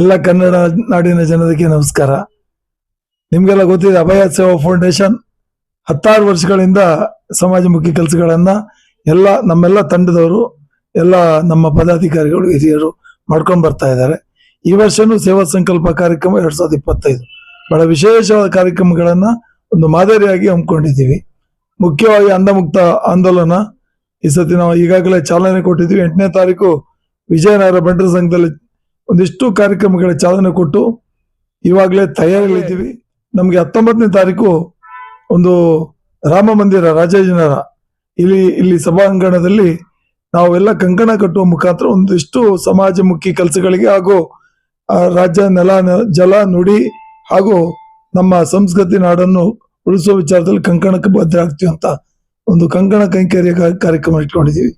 ಎಲ್ಲ ಕನ್ನಡ ನಾಡಿನ ಜನರಿಗೆ ನಮಸ್ಕಾರ. ನಿಮಗೆಲ್ಲ ಗೊತ್ತಿದೆ, ಅಭಯ ಸೇವಾ ಫೌಂಡೇಶನ್ ಹತ್ತಾರು ವರ್ಷಗಳಿಂದ ಸಮಾಜಮುಖಿ ಕೆಲಸಗಳನ್ನು ಎಲ್ಲ ನಮ್ಮೆಲ್ಲ ತಂಡದವರು, ಎಲ್ಲ ನಮ್ಮ ಪದಾಧಿಕಾರಿಗಳು, ಹಿರಿಯರು ಮಾಡ್ಕೊಂಡು ಬರ್ತಾ ಇದ್ದಾರೆ. ಈ ವರ್ಷನೂ ಸೇವಾ ಸಂಕಲ್ಪ ಕಾರ್ಯಕ್ರಮ ಎರಡ್ ಸಾವಿರದ ಇಪ್ಪತ್ತೈದು. ಬಹಳ ವಿಶೇಷವಾದ ಕಾರ್ಯಕ್ರಮಗಳನ್ನು ಒಂದು ಮಾದರಿಯಾಗಿ ಹಮ್ಮಿಕೊಂಡಿದ್ದೀವಿ. ಮುಖ್ಯವಾಗಿ ಅಂಧಮುಕ್ತ ಆಂದೋಲನ. ಈ ಸತಿ ನಾವು ಈಗಾಗಲೇ ಚಾಲನೆ ಕೊಟ್ಟಿದ್ವಿ ಎಂಟನೇ ತಾರೀಕು ವಿಜಯನಗರ ಬಂಟರ ಸಂಘದಲ್ಲಿ ಒಂದಿಷ್ಟು ಕಾರ್ಯಕ್ರಮಗಳ ಚಾಲನೆ ಕೊಟ್ಟು ಇವಾಗಲೇ ತಯಾರಿಗಳಿದ್ದೀವಿ. ನಮಗೆ ಹತ್ತೊಂಬತ್ತನೇ ತಾರೀಕು ಒಂದು ರಾಮ ಮಂದಿರ ರಾಜಾಜಿನರ ಇಲ್ಲಿ ಇಲ್ಲಿ ಸಭಾಂಗಣದಲ್ಲಿ ನಾವೆಲ್ಲ ಕಂಕಣ ಕಟ್ಟುವ ಮುಖಾಂತರ ಒಂದಿಷ್ಟು ಸಮಾಜಮುಖಿ ಕೆಲಸಗಳಿಗೆ ಹಾಗೂ ರಾಜ್ಯ ನೆಲ, ಜಲ, ನುಡಿ ಹಾಗೂ ನಮ್ಮ ಸಂಸ್ಕೃತಿ ನಾಡನ್ನು ಉಳಿಸುವ ವಿಚಾರದಲ್ಲಿ ಕಂಕಣಕ್ಕೆ ಬದ್ಧ ಆಗ್ತೀವಿ ಅಂತ ಒಂದು ಕಂಕಣ ಕೈಂಕರ್ಯ ಕಾರ್ಯಕ್ರಮ ಇಟ್ಕೊಂಡಿದ್ದೀವಿ.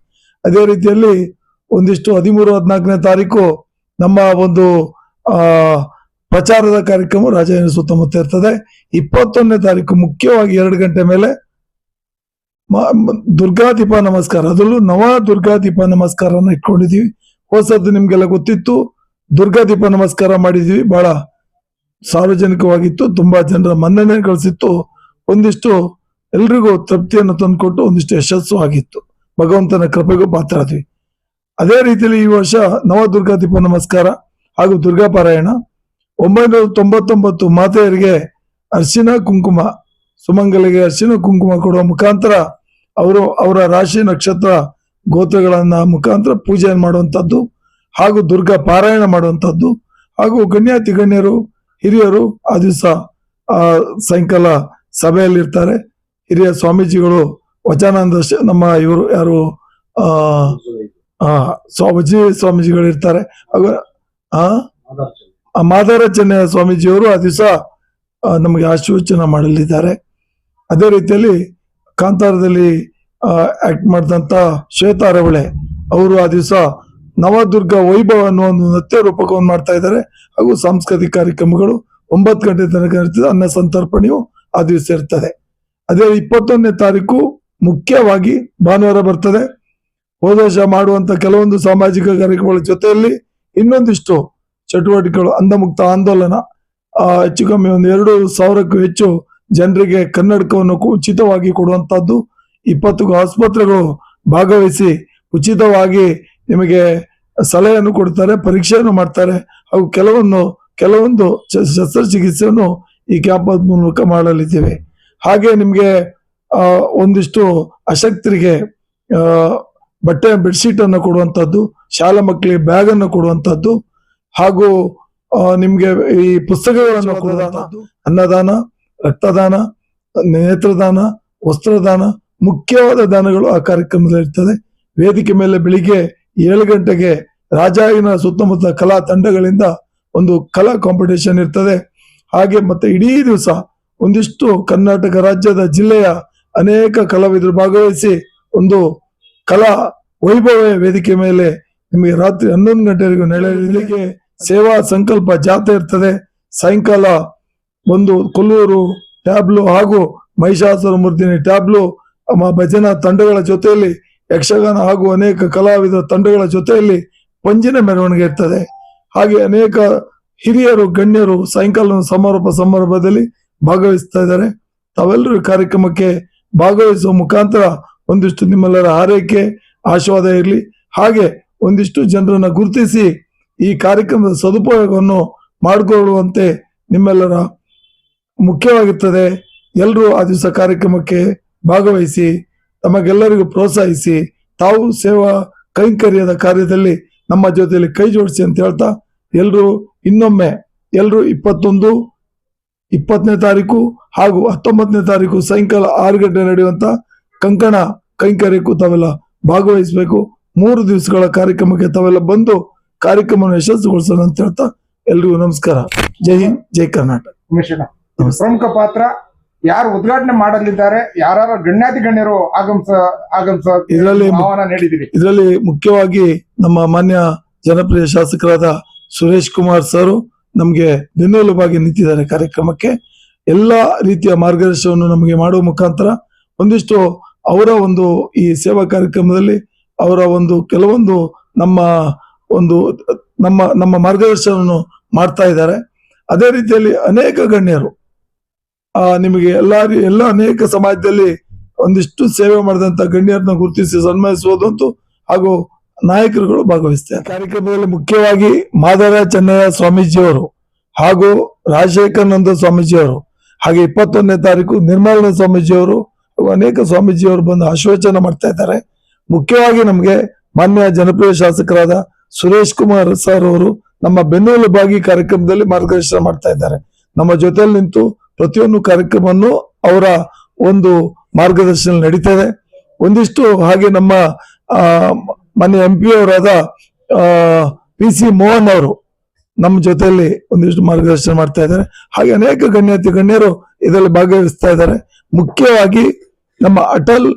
ಅದೇ ರೀತಿಯಲ್ಲಿ ಒಂದಿಷ್ಟು ಹದಿಮೂರು, ಹದಿನಾಲ್ಕನೇ ತಾರೀಕು ನಮ್ಮ ಒಂದು ಪ್ರಚಾರದ ಕಾರ್ಯಕ್ರಮ ರಾಜಧಾನಿ ಸುತ್ತಮುತ್ತ ಇರ್ತದೆ. ಇಪ್ಪತ್ತೊಂದನೇ ತಾರೀಕು ಮುಖ್ಯವಾಗಿ ಎರಡು ಗಂಟೆ ಮೇಲೆ ದುರ್ಗಾ ದೀಪ ನಮಸ್ಕಾರ. ಅದರಲ್ಲೂ ನವ ದುರ್ಗಾ ದೀಪ ನಮಸ್ಕಾರನ ಇಟ್ಕೊಂಡಿದೀವಿ ಹೊಸದ್ದು ನಿಮ್ಗೆಲ್ಲ ಗೊತ್ತಿತ್ತು. ದುರ್ಗಾ ದೀಪ ನಮಸ್ಕಾರ ಮಾಡಿದೀವಿ ಬಹಳ ಸಾರ್ವಜನಿಕವಾಗಿತ್ತು. ತುಂಬಾ ಜನರ ಮನ್ನಣೆ ಗಳಿಸಿತ್ತು ಒಂದಿಷ್ಟು ಎಲ್ರಿಗೂ ತೃಪ್ತಿಯನ್ನು ತಂದುಕೊಟ್ಟು ಒಂದಿಷ್ಟು ಯಶಸ್ಸು ಆಗಿತ್ತು. ಭಗವಂತನ ಕೃಪೆಗೂ ಪಾತ್ರರಾದ್ವಿ ಅದೇ ರೀತಿಯಲ್ಲಿ ಈ ವರ್ಷ ನವ ದುರ್ಗಾ ದೀಪ ನಮಸ್ಕಾರ ಹಾಗೂ ದುರ್ಗಾ ಪಾರಾಯಣ ಒಂಬೈನೂರ ತೊಂಬತ್ತೊಂಬತ್ತು ಮಾತೆಯರಿಗೆ ಅರ್ಶಿನ ಕುಂಕುಮ, ಸುಮಂಗಲಿಗೆ ಅರ್ಶಿನ ಕುಂಕುಮ ಕೊಡುವ ಮುಖಾಂತರ ಅವರು ಅವರ ರಾಶಿ ನಕ್ಷತ್ರ ಗೋತ್ರಗಳನ್ನ ಮುಖಾಂತರ ಪೂಜೆ ಮಾಡುವಂಥದ್ದು ಹಾಗೂ ದುರ್ಗಾ ಪಾರಾಯಣ ಮಾಡುವಂಥದ್ದು ಹಾಗೂ ಗಣ್ಯಾತಿ ಗಣ್ಯರು ಹಿರಿಯರು ಆ ದಿವಸ ಸಾಯಂಕಾಲ ಸಭೆಯಲ್ಲಿರ್ತಾರೆ. ಹಿರಿಯ ಸ್ವಾಮೀಜಿಗಳು ವಚನಾನಂದ ನಮ್ಮ ಇವರು ಯಾರು ಸ್ವಾಮೀಜಿ ಸ್ವಾಮೀಜಿಗಳು ಇರ್ತಾರೆ ಹಾಗೂ ಆ? ಆ ಮಾದಾರ ಚೆನ್ನಯ್ಯ ಸ್ವಾಮೀಜಿಯವರು ಆ ದಿವಸ ನಮಗೆ ಆಶೀರ್ವಚನ ಮಾಡಲಿದ್ದಾರೆ. ಅದೇ ರೀತಿಯಲ್ಲಿ ಕಾಂತಾರದಲ್ಲಿ ಆಕ್ಟ್ ಮಾಡಿದಂಥ ಶ್ವೇತಾ ರವಳೆ ಅವರು ಆ ದಿವಸ ನವದುರ್ಗ ವೈಭವ ಅನ್ನೋ ಒಂದು ನೃತ್ಯ ರೂಪಕವನ್ನು ಮಾಡ್ತಾ ಇದ್ದಾರೆ. ಹಾಗೂ ಸಾಂಸ್ಕೃತಿಕ ಕಾರ್ಯಕ್ರಮಗಳು ಒಂಬತ್ತು ಗಂಟೆ ತನಕ ಇರ್ತದೆ ಅನ್ನ ಸಂತರ್ಪಣೆಯು ಆ ದಿವಸ ಇರ್ತದೆ. ಅದೇ ಇಪ್ಪತ್ತೊಂದನೇ ತಾರೀಕು ಮುಖ್ಯವಾಗಿ ಭಾನುವಾರ ಬರ್ತದೆ. ಹೋದ ವರ್ಷ ಮಾಡುವಂತ ಕೆಲವೊಂದು ಸಾಮಾಜಿಕ ಕಾರ್ಯಕ್ರಮಗಳ ಜೊತೆಯಲ್ಲಿ ಇನ್ನೊಂದಿಷ್ಟು ಚಟುವಟಿಕೆಗಳು, ಅಂಧಮುಕ್ತ ಆಂದೋಲನ ಹೆಚ್ಚು ಕಮ್ಮಿ ಒಂದು ಎರಡು ಸಾವಿರಕ್ಕೂ ಹೆಚ್ಚು ಜನರಿಗೆ ಕನ್ನಡಕವನ್ನು ಉಚಿತವಾಗಿ ಕೊಡುವಂತದ್ದು ಇಪ್ಪತ್ತಕ್ಕೂ ಆಸ್ಪತ್ರೆಗಳು ಭಾಗವಹಿಸಿ ಉಚಿತವಾಗಿ ನಿಮಗೆ ಸಲಹೆಯನ್ನು ಕೊಡ್ತಾರೆ, ಪರೀಕ್ಷೆಯನ್ನು ಮಾಡ್ತಾರೆ ಹಾಗೂ ಕೆಲವೊಂದು ಕೆಲವೊಂದು ಶಸ್ತ್ರಚಿಕಿತ್ಸೆಯನ್ನು ಈ ಕ್ಯಾಂಪ್ ಮೂಲಕ ಮಾಡಲಿದ್ದೇವೆ. ಹಾಗೆ ನಿಮಗೆ ಒಂದಿಷ್ಟು ಅಶಕ್ತರಿಗೆ ಬಟ್ಟೆ ಬೆಡ್ಶೀಟ್ ಅನ್ನು ಕೊಡುವಂತದ್ದು ಶಾಲಾ ಮಕ್ಕಳಿಗೆ ಬ್ಯಾಗ್ ಅನ್ನು ಕೊಡುವಂತದ್ದು ಹಾಗೂ ನಿಮಗೆ ಈ ಪುಸ್ತಕಗಳನ್ನು ಕೊಡುವಂತದ್ದು ಅನ್ನದಾನ ರಕ್ತದಾನ ನೇತ್ರದಾನ ವಸ್ತ್ರದಾನ ಮುಖ್ಯವಾದ ದಾನಗಳು ಆ ಕಾರ್ಯಕ್ರಮದಲ್ಲಿ ಇರ್ತದೆ. ವೇದಿಕೆ ಮೇಲೆ ಬೆಳಿಗ್ಗೆ ಏಳು ಗಂಟೆಗೆ ರಾಜಾಯಿನ ಸುತ್ತಮುತ್ತ ಕಲಾ ತಂಡಗಳಿಂದ ಒಂದು ಕಲಾ ಕಾಂಪಿಟೇಷನ್ ಇರ್ತದೆ. ಹಾಗೆ ಮತ್ತೆ ಇಡೀ ದಿವಸ ಒಂದಿಷ್ಟು ಕರ್ನಾಟಕ ರಾಜ್ಯದ ಜಿಲ್ಲೆಯ ಅನೇಕ ಕಲಾವಿದರು ಭಾಗವಹಿಸಿ ಒಂದು ಕಲಾ ವೈಭವ ವೇದಿಕೆ ಮೇಲೆ ನಿಮಗೆ ರಾತ್ರಿ ಹನ್ನೊಂದು ಗಂಟೆವರೆಗೂ ನಡೆಯಲಿಕ್ಕೆ ಸೇವಾ ಸಂಕಲ್ಪ ಜಾತ್ರೆ ಇರ್ತದೆ. ಸಾಯಂಕಾಲ ಒಂದು ಕೊಲ್ಲೂರು ಟ್ಯಾಬ್ಲು ಹಾಗೂ ಮಹಿಷಾಸುರ ಮೂರ್ತಿನಿ ಟ್ಯಾಬ್ಲು ಭಜನಾ ತಂಡಗಳ ಜೊತೆಯಲ್ಲಿ, ಯಕ್ಷಗಾನ ಹಾಗೂ ಅನೇಕ ಕಲಾವಿದರ ತಂಡಗಳ ಜೊತೆಯಲ್ಲಿ ಪಂಜಿನ ಮೆರವಣಿಗೆ ಇರ್ತದೆ. ಹಾಗೆ ಅನೇಕ ಹಿರಿಯರು, ಗಣ್ಯರು ಸಾಯಂಕಾಲ ಸಮಾರೋಪ ಸಮಾರಂಭದಲ್ಲಿ ಭಾಗವಹಿಸ್ತಾ ಇದ್ದಾರೆ. ತಾವೆಲ್ಲರೂ ಕಾರ್ಯಕ್ರಮಕ್ಕೆ ಭಾಗವಹಿಸುವ ಮುಖಾಂತರ ಒಂದಿಷ್ಟು ನಿಮ್ಮೆಲ್ಲರ ಆರೈಕೆ, ಆಶೀರ್ವಾದ ಇರಲಿ. ಹಾಗೆ ಒಂದಿಷ್ಟು ಜನರನ್ನ ಗುರುತಿಸಿ ಈ ಕಾರ್ಯಕ್ರಮದ ಸದುಪಯೋಗವನ್ನು ಮಾಡಿಕೊಳ್ಳುವಂತೆ ನಿಮ್ಮೆಲ್ಲರ ಮುಖ್ಯವಾಗಿರ್ತದೆ. ಎಲ್ಲರೂ ಆ ದಿವಸ ಕಾರ್ಯಕ್ರಮಕ್ಕೆ ಭಾಗವಹಿಸಿ, ತಮಗೆಲ್ಲರಿಗೂ ಪ್ರೋತ್ಸಾಹಿಸಿ, ತಾವು ಸೇವಾ ಕೈಂಕರ್ಯದ ಕಾರ್ಯದಲ್ಲಿ ನಮ್ಮ ಜೊತೆಯಲ್ಲಿ ಕೈ ಜೋಡಿಸಿ ಅಂತ ಹೇಳ್ತಾ ಎಲ್ಲರೂ ಇನ್ನೊಮ್ಮೆ ಎಲ್ಲರೂ ಇಪ್ಪತ್ತೊಂದು, ಇಪ್ಪತ್ತನೇ ತಾರೀಕು ಹಾಗೂ ಹತ್ತೊಂಬತ್ತನೇ ತಾರೀಕು ಸಾಯಂಕಾಲ ಆರು ಗಂಟೆ ನಡೆಯುವಂತ ಕಂಕಣ ಕೈಂಕರ್ಯಕ್ಕೂ ತಾವೆಲ್ಲ ಭಾಗವಹಿಸಬೇಕು. ಮೂರು ದಿವಸಗಳ ಕಾರ್ಯಕ್ರಮಕ್ಕೆ ತಾವೆಲ್ಲ ಬಂದು ಕಾರ್ಯಕ್ರಮವನ್ನು ಯಶಸ್ಸುಗೊಳಿಸೋಣ ಅಂತ ಹೇಳ್ತಾ ಎಲ್ರಿಗೂ ನಮಸ್ಕಾರ. ಜೈ ಹಿಂದ್ ಜೈ ಕರ್ನಾಟಕ. ಪ್ರಮುಖ ಪಾತ್ರ ಯಾರು ಉದ್ಘಾಟನೆ ಮಾಡಲಿದ್ದಾರೆ ಯಾರು ಗಣ್ಯಾತಿ ಗಣ್ಯರು ಆಗಮಿಸ ಆಗಮಿಸ ಇದರಲ್ಲಿ ನೀಡಿದಿರಿ ಇದರಲ್ಲಿ ಮುಖ್ಯವಾಗಿ ನಮ್ಮ ಮಾನ್ಯ ಜನಪ್ರಿಯ ಶಾಸಕರಾದ ಸುರೇಶ್ ಕುಮಾರ್ ಸರ್ ನಮಗೆ ಬೆನ್ನೆಲುಬಾಗಿ ನಿಂತಿದ್ದಾರೆ ಕಾರ್ಯಕ್ರಮಕ್ಕೆ. ಎಲ್ಲಾ ರೀತಿಯ ಮಾರ್ಗದರ್ಶನವನ್ನು ನಮಗೆ ಮಾಡುವ ಮುಖಾಂತರ ಒಂದಿಷ್ಟು ಅವರ ಒಂದು ಈ ಸೇವಾ ಕಾರ್ಯಕ್ರಮದಲ್ಲಿ ಅವರ ಒಂದು ಕೆಲವೊಂದು ನಮ್ಮ ಒಂದು ನಮ್ಮ ನಮ್ಮ ಮಾರ್ಗದರ್ಶನವನ್ನು ಮಾಡ್ತಾ ಇದ್ದಾರೆ. ಅದೇ ರೀತಿಯಲ್ಲಿ ಅನೇಕ ಗಣ್ಯರು ನಿಮಗೆ ಎಲ್ಲ ಎಲ್ಲ ಅನೇಕ ಸಮಾಜದಲ್ಲಿ ಒಂದಿಷ್ಟು ಸೇವೆ ಮಾಡಿದಂತ ಗಣ್ಯರನ್ನ ಗುರುತಿಸಿ ಸನ್ಮಾನಿಸುವುದಂತೂ ಹಾಗೂ ನಾಯಕರುಗಳು ಭಾಗವಹಿಸ್ತಾರೆ. ಕಾರ್ಯಕ್ರಮದಲ್ಲಿ ಮುಖ್ಯವಾಗಿ ಮಾದರ ಚೆನ್ನಯ್ಯ ಸ್ವಾಮೀಜಿಯವರು ಹಾಗೂ ರಾಜಶೇಖರಾನಂದ ಸ್ವಾಮೀಜಿಯವರು ಹಾಗೆ ಇಪ್ಪತ್ತೊಂದನೇ ತಾರೀಕು ನಿರ್ಮಲಾನಂದ ಸ್ವಾಮೀಜಿಯವರು ಅನೇಕ ಸ್ವಾಮೀಜಿಯವರು ಬಂದು ಆಶ್ವಾಸನೆ ಮಾಡ್ತಾ ಇದ್ದಾರೆ. ಮುಖ್ಯವಾಗಿ ನಮಗೆ ಮಾನ್ಯ ಜನಪ್ರಿಯ ಶಾಸಕರಾದ ಸುರೇಶ್ ಕುಮಾರ್ ಸರ್ ಅವರು ನಮ್ಮ ಬೆನ್ನೆಲುಬಾಗಿ ಕಾರ್ಯಕ್ರಮದಲ್ಲಿ ಮಾರ್ಗದರ್ಶನ ಮಾಡ್ತಾ ಇದ್ದಾರೆ. ನಮ್ಮ ಜೊತೆಯಲ್ಲಿ ನಿಂತು ಪ್ರತಿಯೊಂದು ಕಾರ್ಯಕ್ರಮವನ್ನು ಅವರ ಒಂದು ಮಾರ್ಗದರ್ಶನ ನಡೀತದೆ ಒಂದಿಷ್ಟು ಹಾಗೆ ನಮ್ಮ ಮಾನ್ಯ ಎಂ ಪಿ ಅವರಾದ ಪಿ ಸಿ ಮೋಹನ್ ಅವರು ನಮ್ಮ ಜೊತೆಯಲ್ಲಿ ಒಂದಿಷ್ಟು ಮಾರ್ಗದರ್ಶನ ಮಾಡ್ತಾ ಇದ್ದಾರೆ. ಹಾಗೆ ಅನೇಕ ಗಣ್ಯಾತಿ ಗಣ್ಯರು ಇದರಲ್ಲಿ ಭಾಗವಹಿಸ್ತಾ ಇದ್ದಾರೆ. ಮುಖ್ಯವಾಗಿ ನಮ್ಮ ಅಟಲ್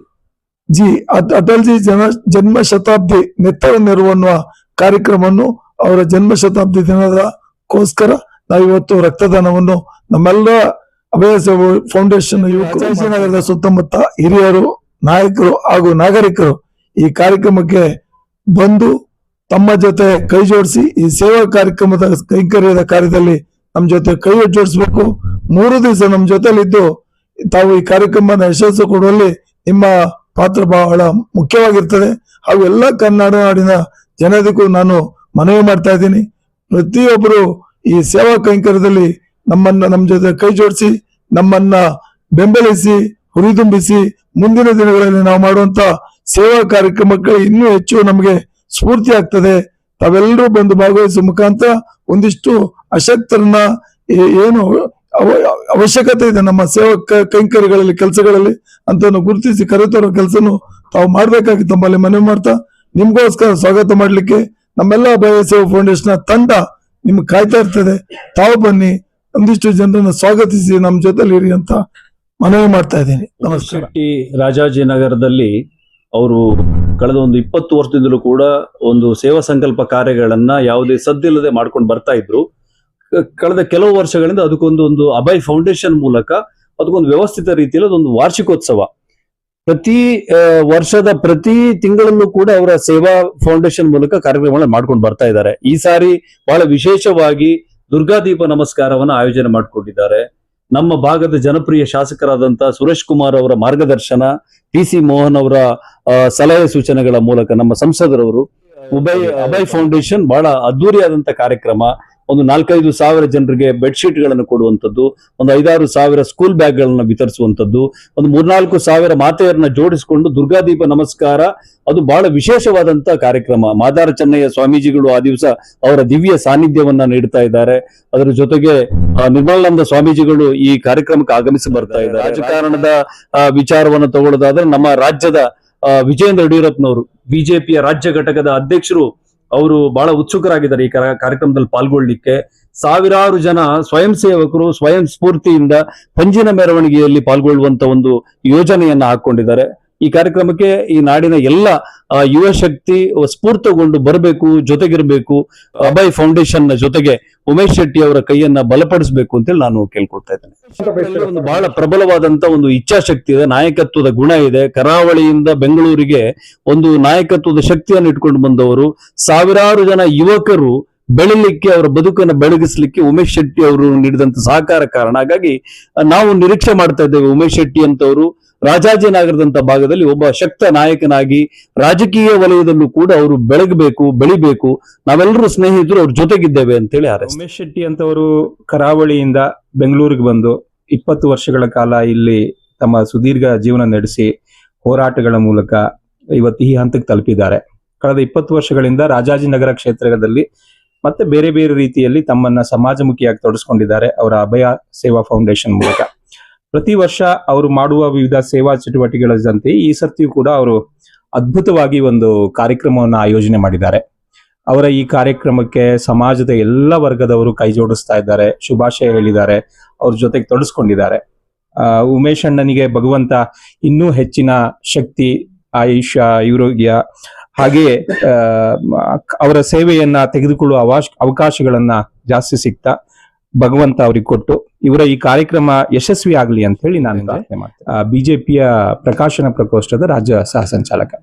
ಜಿ ಅಟ್- ಅಟಲ್ ಜಿ ಜನ ಜನ್ಮ ಶತಾಬ್ದಿ ನೆತ್ತರ ನೆರವು ಅನ್ನುವ ಕಾರ್ಯಕ್ರಮವನ್ನು ಅವರ ಜನ್ಮ ಶತಾಬ್ದಿ ದಿನದಕ್ಕೋಸ್ಕರ ನಾವು ಇವತ್ತು ರಕ್ತದಾನವನ್ನು ನಮ್ಮೆಲ್ಲ ಅಭಯ ಸೇವಾ ಫೌಂಡೇಶನ್ ಯುವಕರು ನಗರದ ಸುತ್ತಮುತ್ತ ಹಿರಿಯರು ನಾಯಕರು ಹಾಗೂ ನಾಗರಿಕರು ಈ ಕಾರ್ಯಕ್ರಮಕ್ಕೆ ಬಂದು ತಮ್ಮ ಜೊತೆ ಕೈ ಜೋಡಿಸಿ ಈ ಸೇವಾ ಕಾರ್ಯಕ್ರಮದ ಕೈಂಕರ್ಯದ ಕಾರ್ಯದಲ್ಲಿ ನಮ್ಮ ಜೊತೆ ಕೈ ಜೋಡಿಸಬೇಕು. ಮೂರು ದಿವಸ ನಮ್ಮ ಜೊತೆಲಿದ್ದು ತಾವು ಈ ಕಾರ್ಯಕ್ರಮದ ಯಶಸ್ಸು ಕೊಡುವಲ್ಲಿ ನಿಮ್ಮ ಪಾತ್ರ ಬಹಳ ಮುಖ್ಯವಾಗಿರ್ತದೆ. ಹಾಗೂ ಎಲ್ಲ ಕನ್ನಡ ನಾಡಿನ ಜನರಿಗೂ ನಾನು ಮನವಿ ಮಾಡ್ತಾ ಇದ್ದೀನಿ. ಪ್ರತಿಯೊಬ್ಬರು ಈ ಸೇವಾ ಕೈಂಕರ್ಯದಲ್ಲಿ ನಮ್ಮನ್ನ ನಮ್ಮ ಜೊತೆ ಕೈ ಜೋಡಿಸಿ, ನಮ್ಮನ್ನ ಬೆಂಬಲಿಸಿ ಹುರಿದುಂಬಿಸಿ ಮುಂದಿನ ದಿನಗಳಲ್ಲಿ ನಾವು ಮಾಡುವಂತ ಸೇವಾ ಕಾರ್ಯಕ್ರಮಕ್ಕೆ ಇನ್ನೂ ಹೆಚ್ಚು ನಮಗೆ ಸ್ಫೂರ್ತಿ ಆಗ್ತದೆ. ತಾವೆಲ್ಲರೂ ಬಂದು ಭಾಗವಹಿಸುವ ಮುಖಾಂತರ ಒಂದಿಷ್ಟು ಅಶಕ್ತರನ್ನ ಏನು ಅವಶ್ಯಕತೆ ಇದೆ. ನಮ್ಮ ಸೇವಕ ಕೈಂಕರ್ಯಗಳಲ್ಲಿ, ಕೆಲಸಗಳಲ್ಲಿ ಅಂತ ಗುರುತಿಸಿ ಕರೆತರೋ ಕೆಲಸನು ತಾವು ಮಾಡ್ಬೇಕಾಗಿ ತಮ್ಮಲ್ಲಿ ಮನವಿ ಮಾಡ್ತಾ. ನಿಮ್ಗೋಸ್ಕರ ಸ್ವಾಗತ ಮಾಡ್ಲಿಕ್ಕೆ ನಮ್ಮೆಲ್ಲ ಸೇವಾ ಫೌಂಡೇಶನ್ ತಂಡ ನಿಮ್ಗೆ ಕಾಯ್ತಾ ಇರ್ತದೆ. ತಾವು ಬನ್ನಿ, ಒಂದಿಷ್ಟು ಜನರನ್ನ ಸ್ವಾಗತಿಸಿ ನಮ್ಮ ಜೊತೆಲಿ ಇರಿ ಅಂತ ಮನವಿ ಮಾಡ್ತಾ ಇದ್ದೀನಿ. ನಮಸ್ಕಾರ. ರಾಜಾಜಿ ರಾಜಾಜಿನಗರದಲ್ಲಿ ಅವರು ಕಳೆದ ಒಂದು ಇಪ್ಪತ್ತು ವರ್ಷದಿಂದಲೂ ಕೂಡ ಒಂದು ಸೇವಾ ಸಂಕಲ್ಪ ಕಾರ್ಯಗಳನ್ನ ಯಾವುದೇ ಸದ್ದಿಲ್ಲದೆ ಮಾಡ್ಕೊಂಡು ಬರ್ತಾ ಇದ್ರು. ಕಳೆದ ಕೆಲವು ವರ್ಷಗಳಿಂದ ಅದಕ್ಕೊಂದು ಒಂದು ಅಭಯ್ ಫೌಂಡೇಶನ್ ಮೂಲಕ, ಅದಕ್ಕೊಂದು ವ್ಯವಸ್ಥಿತ ರೀತಿಯಲ್ಲಿ ಅದೊಂದು ವಾರ್ಷಿಕೋತ್ಸವ. ಪ್ರತಿ ವರ್ಷದ ಪ್ರತಿ ತಿಂಗಳಲ್ಲೂ ಕೂಡ ಅವರ ಸೇವಾ ಫೌಂಡೇಶನ್ ಮೂಲಕ ಕಾರ್ಯಕ್ರಮಗಳನ್ನ ಮಾಡ್ಕೊಂಡು ಬರ್ತಾ ಇದ್ದಾರೆ. ಈ ಸಾರಿ ಬಹಳ ವಿಶೇಷವಾಗಿ ದುರ್ಗಾದೀಪ ನಮಸ್ಕಾರವನ್ನ ಆಯೋಜನೆ ಮಾಡಿಕೊಂಡಿದ್ದಾರೆ. ನಮ್ಮ ಭಾಗದ ಜನಪ್ರಿಯ ಶಾಸಕರಾದಂತ ಸುರೇಶ್ ಕುಮಾರ್ ಅವರ ಮಾರ್ಗದರ್ಶನ ಪಿ ಸಿ ಮೋಹನ್ ಅವರ ಸಲಹೆ ಸೂಚನೆಗಳ ಮೂಲಕ ನಮ್ಮ ಸಂಸದರವರು, ಉಭಯ, ಅಭಯ್ ಫೌಂಡೇಶನ್ ಬಹಳ ಅದ್ದೂರಿಯಾದಂತ ಕಾರ್ಯಕ್ರಮ ಒಂದು ನಾಲ್ಕೈದು ಸಾವಿರ ಜನರಿಗೆ ಬೆಡ್ಶೀಟ್ಗಳನ್ನು ಕೊಡುವಂತದ್ದು ಒಂದು ಐದಾರು ಸಾವಿರ ಸ್ಕೂಲ್ ಬ್ಯಾಗ್ ಗಳನ್ನ ವಿತರಿಸುವಂತದ್ದು ಒಂದು ಮೂರ್ನಾಲ್ಕು ಸಾವಿರ ಮಾತೆಯರನ್ನ ಜೋಡಿಸಿಕೊಂಡು ದುರ್ಗಾದೀಪ ನಮಸ್ಕಾರ ಅದು ಬಹಳ ವಿಶೇಷವಾದಂತ ಕಾರ್ಯಕ್ರಮ. ಮಾದಾರ ಚೆನ್ನಯ್ಯ ಸ್ವಾಮೀಜಿಗಳು ಆ ದಿವಸ ಅವರ ದಿವ್ಯ ಸಾನ್ನಿಧ್ಯವನ್ನ ನೀಡ್ತಾ ಇದ್ದಾರೆ. ಅದರ ಜೊತೆಗೆ ನಿರ್ಮಲಾನಂದ ಸ್ವಾಮೀಜಿಗಳು ಈ ಕಾರ್ಯಕ್ರಮಕ್ಕೆ ಆಗಮಿಸಿ ಬರ್ತಾ ಇದ್ದಾರೆ. ರಾಜಕಾರಣದ ವಿಚಾರವನ್ನು ತಗೊಳ್ಳೋದಾದ್ರೆ ನಮ್ಮ ರಾಜ್ಯದ ಆ, ವಿಜಯೇಂದ್ರ ಯಡಿಯೂರಪ್ಪನವರು ಬಿಜೆಪಿಯ ರಾಜ್ಯ ಘಟಕದ ಅಧ್ಯಕ್ಷರು ಅವರು ಬಹಳ ಉತ್ಸುಕರಾಗಿದ್ದಾರೆ ಈ ಕರ- ಕಾರ್ಯಕ್ರಮದಲ್ಲಿ ಪಾಲ್ಗೊಳ್ಳಿಕ್ಕೆ. ಸಾವಿರಾರು ಜನ ಸ್ವಯಂ ಸೇವಕರು, ಸ್ವಯಂ ಸ್ಫೂರ್ತಿಯಿಂದ ಪಂಜಿನ ಮೆರವಣಿಗೆಯಲ್ಲಿ ಪಾಲ್ಗೊಳ್ಳುವಂತ ಒಂದು ಯೋಜನೆಯನ್ನ ಹಾಕೊಂಡಿದ್ದಾರೆ. ಈ ಕಾರ್ಯಕ್ರಮಕ್ಕೆ ಈ ನಾಡಿನ ಎಲ್ಲ ಯುವ ಶಕ್ತಿ ಸ್ಫೂರ್ತಗೊಂಡು ಬರಬೇಕು ಜೊತೆಗಿರಬೇಕು ಅಭಯ್ ಫೌಂಡೇಶನ್ನ ಜೊತೆಗೆ ಉಮೇಶ್ ಶೆಟ್ಟಿ ಅವರ ಕೈಯನ್ನ ಬಲಪಡಿಸಬೇಕು ಅಂತೇಳಿ ನಾನು ಕೇಳ್ಕೊಳ್ತಾ ಇದ್ದೇನೆ. ಒಂದು ಬಹಳ ಪ್ರಬಲವಾದಂತ ಒಂದು ಇಚ್ಛಾಶಕ್ತಿ ಇದೆ ನಾಯಕತ್ವದ ಗುಣ ಇದೆ. ಕರಾವಳಿಯಿಂದ ಬೆಂಗಳೂರಿಗೆ ಒಂದು ನಾಯಕತ್ವದ ಶಕ್ತಿಯನ್ನು ಇಟ್ಕೊಂಡು ಬಂದವರು ಸಾವಿರಾರು ಜನ ಯುವಕರು ಬೆಳಿಲಿಕ್ಕೆ, ಅವರ ಬದುಕನ್ನು ಬೆಳಗಿಸ್ಲಿಕ್ಕೆ ಉಮೇಶ್ ಶೆಟ್ಟಿ ಅವರು ನೀಡಿದಂತ ಸಹಕಾರ ಕಾರಣ. ಹಾಗಾಗಿ, ನಾವು ನಿರೀಕ್ಷೆ ಮಾಡ್ತಾ ಇದ್ದೇವೆ, ಉಮೇಶ್ ಶೆಟ್ಟಿ ಅಂತವರು ರಾಜಾಜಿನಗರದಂತ ಭಾಗದಲ್ಲಿ ಒಬ್ಬ ಶಕ್ತ ನಾಯಕನಾಗಿ ರಾಜಕೀಯ ವಲಯದಲ್ಲೂ ಕೂಡ ಅವರು ಬೆಳಗಬೇಕು, ಬೆಳಿಬೇಕು. ನಾವೆಲ್ಲರೂ ಸ್ನೇಹಿತರು, ಅವ್ರ ಜೊತೆಗಿದ್ದೇವೆ ಅಂತೇಳಿ ಆರ ಉಮೇಶ್ ಶೆಟ್ಟಿ ಅಂತವರು ಕರಾವಳಿಯಿಂದ ಬೆಂಗಳೂರಿಗೆ ಬಂದು ಇಪ್ಪತ್ತು ವರ್ಷಗಳ ಕಾಲ ಇಲ್ಲಿ ತಮ್ಮ ಸುದೀರ್ಘ ಜೀವನ ನಡೆಸಿ ಹೋರಾಟಗಳ ಮೂಲಕ ಇವತ್ತು ಈ ಹಂತಕ್ಕೆ ತಲುಪಿದ್ದಾರೆ. ಕಳೆದ ಇಪ್ಪತ್ತು ವರ್ಷಗಳಿಂದ ರಾಜಾಜಿನಗರ ಕ್ಷೇತ್ರದಲ್ಲಿ ಮತ್ತೆ ಬೇರೆ ಬೇರೆ ರೀತಿಯಲ್ಲಿ ತಮ್ಮನ್ನ ಸಮಾಜಮುಖಿಯಾಗಿ ತೊಡಸ್ಕೊಂಡಿದ್ದಾರೆ ಅವರ ಅಭಯ ಸೇವಾ ಫೌಂಡೇಶನ್ ಮೂಲಕ. ಪ್ರತಿ ವರ್ಷ ಅವರು ಮಾಡುವ ವಿವಿಧ ಸೇವಾ ಚಟುವಟಿಕೆಗಳ ಜೊತೆ ಈ ಸರ್ತಿಯೂ ಕೂಡ ಅವರು ಅದ್ಭುತವಾಗಿ ಒಂದು ಕಾರ್ಯಕ್ರಮವನ್ನು ಆಯೋಜನೆ ಮಾಡಿದ್ದಾರೆ. ಅವರ ಈ ಕಾರ್ಯಕ್ರಮಕ್ಕೆ ಸಮಾಜದ ಎಲ್ಲ ವರ್ಗದವರು ಕೈ ಜೋಡಿಸ್ತಾ ಇದ್ದಾರೆ, ಶುಭಾಶಯ ಹೇಳಿದ್ದಾರೆ, ಅವ್ರ ಜೊತೆಗೆ ತೊಡಸ್ಕೊಂಡಿದ್ದಾರೆ. ಉಮೇಶ್ ಅಣ್ಣನಿಗೆ ಭಗವಂತ ಇನ್ನೂ ಹೆಚ್ಚಿನ ಶಕ್ತಿ, ಆಯುಷ್ಯ, ಆರೋಗ್ಯ ಹಾಗೆಯೇ ಅವರ ಸೇವೆಯನ್ನ ತೆಗೆದುಕೊಳ್ಳುವ ಅವಾಶ್ ಅವಕಾಶಗಳನ್ನ ಜಾಸ್ತಿ ಸಿಗ್ತಾ ಭಗವಂತ ಅವ್ರಿಗೆ ಕೊಟ್ಟು ಇವರ ಈ ಕಾರ್ಯಕ್ರಮ ಯಶಸ್ವಿ ಆಗಲಿ ಅಂತ ಹೇಳಿ ನಾನು ಬಿಜೆಪಿಯ ಪ್ರಕಾಶನ ಪ್ರಕೋಷ್ಠದ ರಾಜ್ಯ ಸಹ ಸಂಚಾಲಕ.